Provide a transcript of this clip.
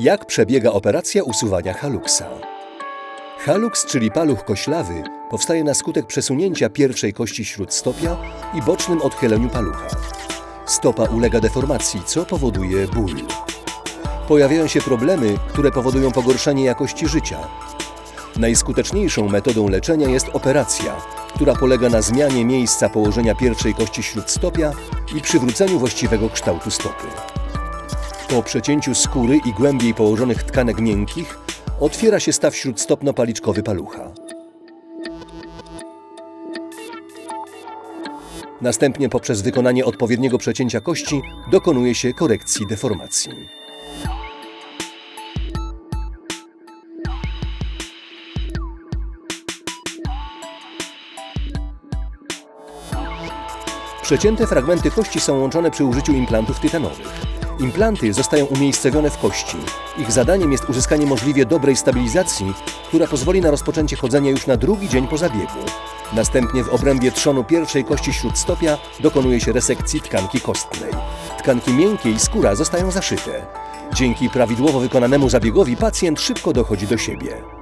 Jak przebiega operacja usuwania haluxa? Halux, czyli paluch koślawy, powstaje na skutek przesunięcia pierwszej kości śródstopia i bocznym odchyleniu palucha. Stopa ulega deformacji, co powoduje ból. Pojawiają się problemy, które powodują pogorszenie jakości życia. Najskuteczniejszą metodą leczenia jest operacja, która polega na zmianie miejsca położenia pierwszej kości śródstopia i przywróceniu właściwego kształtu stopy. Po przecięciu skóry i głębiej położonych tkanek miękkich otwiera się staw śródstopno-paliczkowy palucha. Następnie poprzez wykonanie odpowiedniego przecięcia kości dokonuje się korekcji deformacji. Przecięte fragmenty kości są łączone przy użyciu implantów tytanowych. Implanty zostają umiejscowione w kości. Ich zadaniem jest uzyskanie możliwie dobrej stabilizacji, która pozwoli na rozpoczęcie chodzenia już na drugi dzień po zabiegu. Następnie w obrębie trzonu pierwszej kości śródstopia dokonuje się resekcji tkanki kostnej. Tkanki miękkie i skóra zostają zaszyte. Dzięki prawidłowo wykonanemu zabiegowi pacjent szybko dochodzi do siebie.